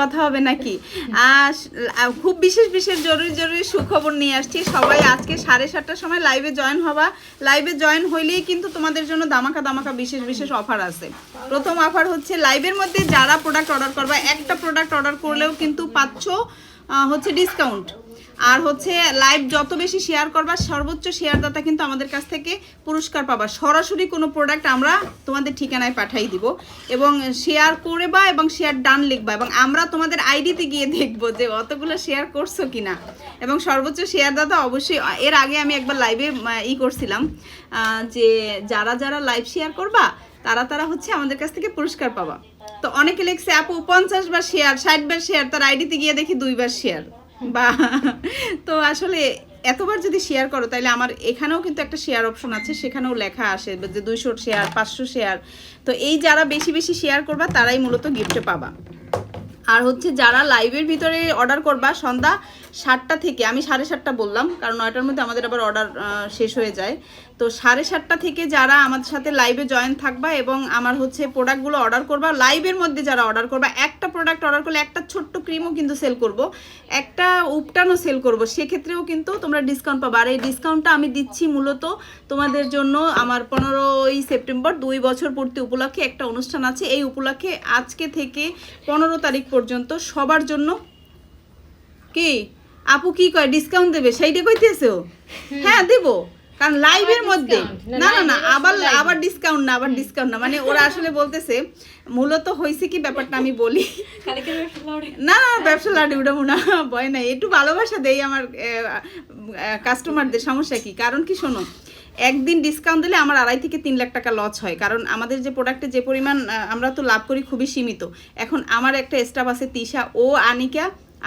কথা হবে নাকি? খুব বিশেষ বিশেষ, জরুরি জরুরি সুখবর নিয়ে আসছি। সবাই আজকে সাড়ে সাতটার সময় লাইভে জয়েন হবা। লাইভে জয়েন হইলেই কিন্তু তোমাদের জন্য দামাকা দামাকা বিশেষ বিশেষ অফার আছে। প্রথম অফার হচ্ছে লাইভের মধ্যে যারা প্রোডাক্ট অর্ডার করবা, একটা প্রোডাক্ট অর্ডার করলেও কিন্তু পাচ্ছ হচ্ছে ডিসকাউন্ট আর হচ্ছে লাইভ যত বেশি শেয়ার করবা, সর্বোচ্চ শেয়ারদাতা কিন্তু আমাদের কাছ থেকে পুরস্কার পাবা। সরাসরি কোনো প্রোডাক্ট আমরা তোমাদের ঠিকানায় পাঠাই দিব এবং শেয়ার করে বা এবং শেয়ার ডান লিখবা এবং আমরা তোমাদের আইডিতে গিয়ে দেখব যে অতগুলো শেয়ার করছ কি না এবং সর্বোচ্চ শেয়ারদাতা অবশ্যই, এর আগে আমি একবার লাইভে ই করছিলাম যে যারা যারা লাইভ শেয়ার করবা, তারা তারা হচ্ছে আমাদের কাছ থেকে পুরস্কার পাবা। তো অনেকে লিখছে, আপু, পঞ্চাশ বার শেয়ার ষাট বার শেয়ার তার আইডিতে গিয়ে দেখি দুইবার শেয়ার বা তো আসলে এতবার যদি শেয়ার করো তাহলে আমার এখানেও কিন্তু একটা শেয়ার অপশন আছে, সেখানেও লেখা আসে যে দুইশো শেয়ার পাঁচশো শেয়ার তো এই যারা বেশি বেশি শেয়ার করবা, তারাই মূলত গিফটে পাবা। আর হচ্ছে যারা লাইভের ভিতরে অর্ডার করবা, সন্ধ্যা সাতটা থেকে, আমি সাড়ে সাতটা বললাম, কারণ নয়টার মধ্যে আমাদের আবার অর্ডার শেষ হয়ে যায়। তো সাড়ে সাতটা থেকে যারা আমাদের সাথে লাইভে জয়েন থাকবা এবং আমার হচ্ছে প্রোডাক্টগুলো অর্ডার করবা লাইভের মধ্যে যারা অর্ডার করবা, একটা প্রোডাক্ট অর্ডার করলে একটা ছোট্ট ক্রিমও কিন্তু সেল করব, একটা উপটানও সেল করব, সেক্ষেত্রেও কিন্তু তোমরা ডিসকাউন্ট পাবা। আর এই ডিসকাউন্টটা আমি দিচ্ছি মূলত তোমাদের জন্য আমার পনেরোই সেপ্টেম্বর দুই বছর পূর্তি উপলক্ষে একটা অনুষ্ঠান আছে। এই উপলক্ষে আজকে থেকে পনেরো তারিখ পর্যন্ত সবার জন্য কি? আপু কি কয় ডিসকাউন্ট দেবে? সেইটা কইতেছে? হ্যাঁ দেব। কারণ লাইভের মধ্যে। না না না আবার আবার ডিসকাউন্ট না আবার ডিসকাউন্ট না। মানে ওরা আসলে বলতেছে মূলত হয়েছে কি ব্যাপারটা আমি বলি। না না ব্যবসা লাডি মনে হয় ভয় নাই। একটু ভালোবাসা দেই আমার কাস্টমারদের সমস্যা কি? কারণ কি শোনো একদিন ডিসকাউন্ট দিলে আমার আড়াই থেকে তিন লাখ টাকা লস হয়। কারণ আমাদের যে প্রোডাক্টে যে পরিমাণ আমরা তো লাভ করি খুবই সীমিত। এখন আমার একটা স্টাফ আছে তিশা ও আনিকা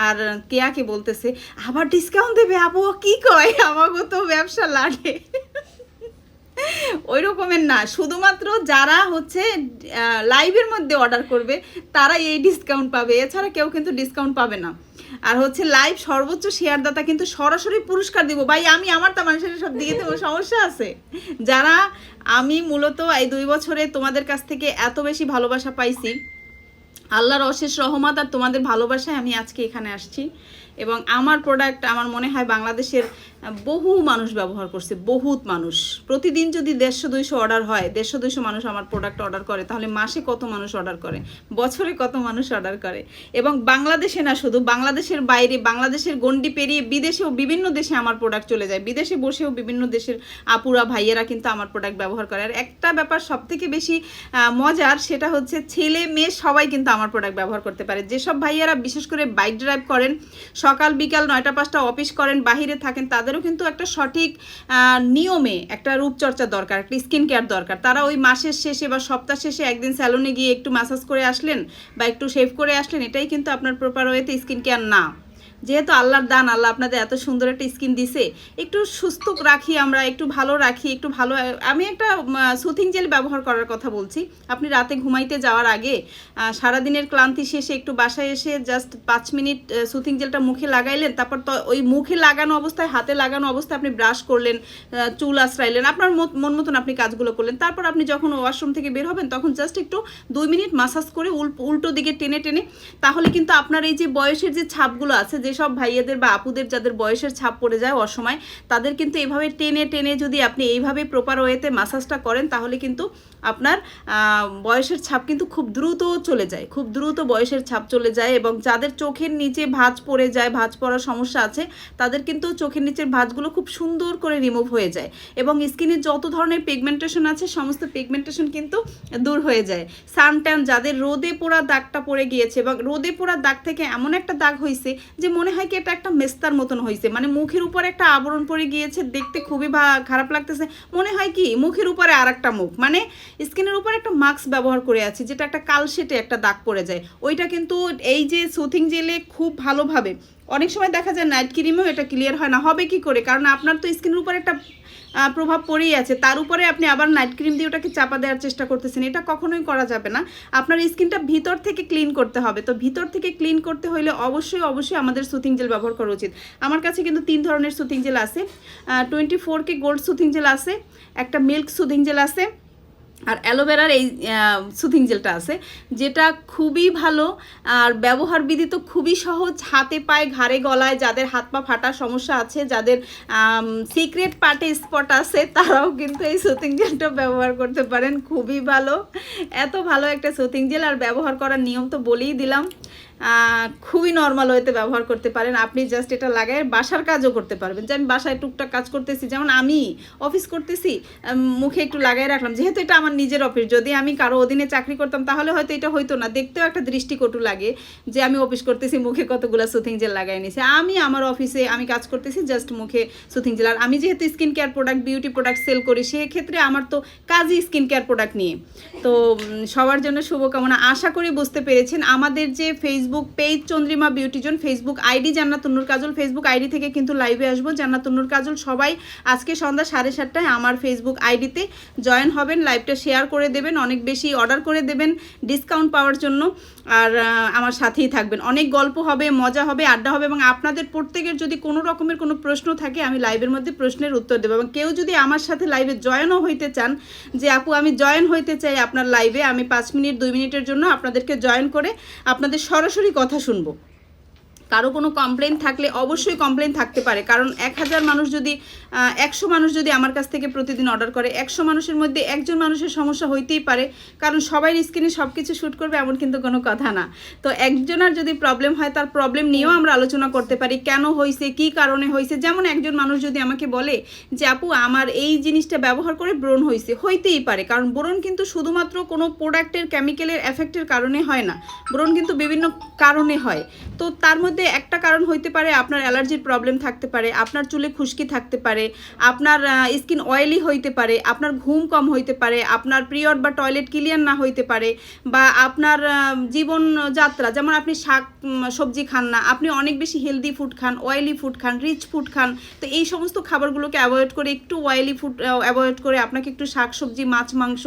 আর কেয়াকে বলতেছে, আবার ডিসকাউন্ট দেবে ও কি কয়? আমাকে তো ব্যবসা লাগে। ওই রকমের না, শুধুমাত্র যারা হচ্ছে লাইভের মধ্যে অর্ডার করবে, তারাই এই ডিসকাউন্ট পাবে। এছাড়া কেউ কিন্তু ডিসকাউন্ট পাবে না। আর হচ্ছে লাইভ সর্বোচ্চ শেয়ারদাতা কিন্তু সরাসরি পুরস্কার দিব। ভাই, আমি আমার তা মানুষের সব দিকে তো সমস্যা আছে। যারা আমি মূলত এই দুই বছরে তোমাদের কাছ থেকে এত বেশি ভালোবাসা পাইছি আল্লাহর অশেষ রহমত আর তোমাদের ভালোবাসায় আমি আজকে এখানে আসছি। এবং আমার প্রোডাক্ট আমার মনে হয় বাংলাদেশের বহু মানুষ ব্যবহার করছে, বহুত মানুষ। প্রতিদিন যদি দেড়শো, দুইশো অর্ডার হয়, দেড়শো, দুইশো মানুষ আমার প্রোডাক্ট অর্ডার করে, তাহলে মাসে কত মানুষ অর্ডার করে? বছরে কত মানুষ অর্ডার করে? এবং বাংলাদেশে না শুধু, বাংলাদেশের বাইরে, বাংলাদেশের গণ্ডি পেরিয়ে বিদেশেও বিভিন্ন দেশে আমার প্রোডাক্ট চলে যায়। বিদেশে বসেও বিভিন্ন দেশের আপুরা, ভাইয়েরা কিন্তু আমার প্রোডাক্ট ব্যবহার করে। আর একটা ব্যাপার সব থেকে বেশি মজার, সেটা হচ্ছে ছেলে, মেয়ে সবাই কিন্তু আমার প্রোডাক্ট ব্যবহার করতে পারে। যেসব ভাইয়েরা বিশেষ করে বাইক ড্রাইভ করেন সকাল বিকাল নয়টা পাঁচটা অফিস করেন, বাহিরে থাকেন, তাদেরও কিন্তু একটা সঠিক নিয়মে একটা রূপচর্চা দরকার, একটা স্কিন কেয়ার দরকার। তারা ওই মাসের শেষে বা সপ্তাহ শেষে একদিন স্যালনে গিয়ে একটু মাসাজ করে আসলেন বা একটু শেভ করে আসলেন, এটাই কিন্তু আপনার প্রপার ওয়েতে স্কিন কেয়ার না। যেহেতু আল্লাহর দান, আল্লাহ আপনাদের এত সুন্দর একটা স্কিন দিছে, একটু সুস্থ রাখি আমরা, একটু ভালো রাখি, একটু ভালো, আমি একটা সুথিং জেল ব্যবহার করার কথা বলছি। আপনি রাতে ঘুমাইতে যাওয়ার আগে সারাদিনের ক্লান্তি শেষে একটু বাসায় এসে জাস্ট পাঁচ মিনিট সুথিং জেলটা মুখে লাগাইলেন, তারপর ওই মুখে লাগানো অবস্থায়, হাতে লাগানো অবস্থায় আপনি ব্রাশ করলেন চুল আশ্রাইলেন আপনার মন মতন আপনি কাজগুলো করলেন, তারপর আপনি যখন ওয়াশরুম থেকে বের হবেন, তখন জাস্ট একটু দুই মিনিট মাসাজ করে উল- উল্টো দিকে টেনে টেনে, তাহলে কিন্তু আপনার এই যে বয়সের যে ছাপগুলো আছে যেসব ভাইয়াদের বা আপুদের যাদের বয়সের ছাপ পড়ে যায় অসময়, তাদের কিন্তু এইভাবে টেনে টেনে যদি আপনি এইভাবে প্রপার ওয়েতে মাসাজটা করেন, তাহলে কিন্তু আপনার বয়সের ছাপ কিন্তু খুব দ্রুত চলে যায়, খুব দ্রুত বয়সের ছাপ চলে যায় এবং যাদের চোখের নিচে ভাঁজ পড়ে যায়, ভাঁজ পড়ার সমস্যা আছে, তাদের কিন্তু চোখের নিচের ভাঁজগুলো খুব সুন্দর করে রিমুভ হয়ে যায় এবং স্কিনের যত ধরনের পিগমেন্টেশন আছে, সমস্ত পিগমেন্টেশন কিন্তু দূর হয়ে যায়। সানট্যান যাদের রোদে পোড়া দাগটা পড়ে গিয়েছে এবং রোদে পোড়া দাগ থেকে এমন একটা দাগ হয়েছে যে মনে হয় কি এটা একটা মেস্তার মতন হয়েছে মানে মুখের উপরে একটা আবরণ পড়ে গিয়েছে, দেখতে খুবই খারাপ লাগতেছে। মনে হয় কি, মুখের উপরে আর একটা মুখ মানে স্কিনের উপরে একটা মাস্ক ব্যবহার করে আছি, যেটা একটা কালশেটে একটা দাগ পড়ে যায়। ওইটা কিন্তু এই যে সুথিং জেলে খুব ভালোভাবে, অনেক সময় দেখা যায় নাইট ক্রিমেও এটা ক্লিয়ার হয় না, হবে কি করে? কারণ আপনার তো স্কিনের উপর একটা প্রভাব পড়েই আছে। তার উপরে আপনি আবার নাইট ক্রিম দিয়ে ওটাকে চাপা দেওয়ার চেষ্টা করতেছেন। এটা কখনোই করা যাবে না। আপনার স্কিনটা ভিতর থেকে ক্লিন করতে হবে। তো ভিতর থেকে ক্লিন করতে হলে অবশ্যই অবশ্যই আমাদের সুথিং জেল ব্যবহার করা উচিত। আমার কাছে কিন্তু তিন ধরনের সুথিং জেল আছে। Twenty four K gold soothing gel আছে, একটা মিল্ক সুথিং জেল আছে আর অ্যালোভেরার এই সুথিং জেলটা আছে, যেটা খুবই ভালো, আর ব্যবহার বিধি তো খুবই সহজ, হাতে পায়ে, ঘাড়ে, গলায়, যাদের হাত পা ফাটার সমস্যা আছে, যাদের সিক্রেট পার্টে স্পট আছে, তারাও কিন্তু এই সুথিং জেলটা ব্যবহার করতে পারেন, খুবই ভালো। এত ভালো একটা সুথিং জেল আর ব্যবহার করার নিয়ম তো বলেই দিলাম। খুবই নর্মাল ওয়েতে ব্যবহার করতে পারেন। আপনি জাস্ট এটা লাগায় বাসার কাজও করতে পারবেন। যে আমি বাসায় টুকটাক কাজ করতেছি, যেমন আমি অফিস করতেছি মুখে একটু লাগাই রাখলাম। যেহেতু এটা আমার নিজের অফিস যদি আমি কারও অধীনে চাকরি করতাম, তাহলে হয়তো এটা হইতো না। দেখতেও একটা দৃষ্টিকটু লাগে যে আমি অফিস করতেছি, মুখে কতগুলো সুথিং জেল লাগাই নিছি। আমি আমার অফিসে আমি কাজ করতেছি জাস্ট মুখে সুথিং জেল আর আমি যেহেতু skin care product beauty product sale করি, সেক্ষেত্রে আমার তো কাজই স্কিন কেয়ার প্রোডাক্ট নিয়ে। তো সবার জন্য শুভকামনা। আশা করি বুঝতে পেরেছেন। আমাদের যে Facebook page Chandrima beauty zone Facebook ID Jannatunnur Kajal Facebook ID থেকে কিন্তু লাইভে আসব। জান্নাতুন্নুর কাজল সবাই আজকে সন্ধ্যা সাড়ে সাতটায় আমার ফেসবুক আইডিতে জয়েন হবেন। লাইভটা শেয়ার করে দেবেন, অনেক বেশি অর্ডার করে দেবেন ডিসকাউন্ট পাওয়ার জন্য। আর আমার সাথেই থাকবেন। অনেক গল্প হবে, মজা হবে, আড্ডা হবে এবং আপনাদের প্রত্যেকের যদি কোনো রকমের কোনো প্রশ্ন থাকে, আমি লাইভের মধ্যে প্রশ্নের উত্তর দেবো। এবং কেউ যদি আমার সাথে লাইভে জয়েনও হইতে চান, যে আপু আমি জয়েন হইতে চাই আপনার লাইভে আমি পাঁচ মিনিট, দুই মিনিটের জন্য আপনাদেরকে জয়েন করে আপনাদের সরাসরি কথা শুনব। কারও কোনো কমপ্লেন থাকলে অবশ্যই কমপ্লেন থাকতে পারে। কারণ এক হাজার মানুষ যদি একশো মানুষ যদি আমার কাছ থেকে প্রতিদিন অর্ডার করে, একশো মানুষের মধ্যে একজন মানুষের সমস্যা হইতেই পারে। কারণ সবাই স্ক্রিনে সব কিছু শ্যুট করবে এমন কিন্তু কোনো কথা না। তো একজনের যদি প্রবলেম হয়, তার প্রবলেম নিয়েও আমরা আলোচনা করতে পারি, কেন হয়েছে কি কারণে হয়েছে যেমন একজন মানুষ যদি আমাকে বলে যে, আপু, আমার এই জিনিসটা ব্যবহার করে ব্রণ হয়েছে হইতেই পারে, কারণ ব্রণ কিন্তু শুধুমাত্র কোনো প্রোডাক্টের কেমিক্যালের এফেক্টের কারণে হয় না। ব্রণ কিন্তু বিভিন্ন কারণে হয়। তো তার মধ্যে একটা কারণ হইতে পারে আপনার অ্যালার্জির প্রবলেম থাকতে পারে, আপনার চুলে খুশকি থাকতে পারে, আপনার স্কিন অয়েলি হইতে পারে, আপনার ঘুম কম হইতে পারে, আপনার পিরিয়ড বা টয়লেট ক্লিয়ার না হইতে পারে বা আপনার জীবন যাত্রা যেমন আপনি শাক সবজি খান না, আপনি অনেক বেশি হেলদি ফুড খান অয়েলি ফুড খান রিচ ফুড খান, তো এই সমস্ত খাবারগুলোকে অ্যাভয়েড করে একটু অয়েলি ফুড অ্যাভয়েড করে আপনাকে একটু শাক, সবজি, মাছ, মাংস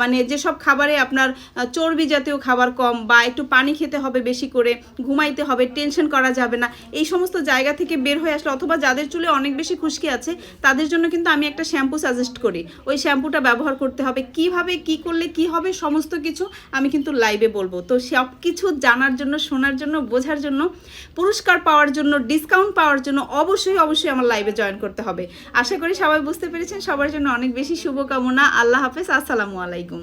মানে যেসব খাবারে আপনার চর্বি জাতীয় খাবার কম বা একটু পানি খেতে হবে বেশি করে, ঘুমাইতে হবে টেনশন করা যাবে না। এই সমস্ত জায়গা থেকে বের হয়ে আসলে অথবা যাদের চুলে অনেক বেশি খুশকি আছে, তাদের জন্য কিন্তু আমি একটা শ্যাম্পু সাজেস্ট করি। ওই শ্যাম্পুটা ব্যবহার করতে হবে। কীভাবে, কি করলে কি হবে, সমস্ত কিছু আমি কিন্তু লাইভে বলব। তো সব কিছু জানার জন্য, শোনার জন্য, বোঝার জন্য, পুরস্কার পাওয়ার জন্য ডিসকাউন্ট পাওয়ার জন্য অবশ্যই অবশ্যই আমার লাইভে জয়েন করতে হবে। আশা করি সবাই বুঝতে পেরেছেন। সবার জন্য অনেক বেশি শুভকামনা। আল্লাহ হাফেজ। আসসালামু আলাইকুম।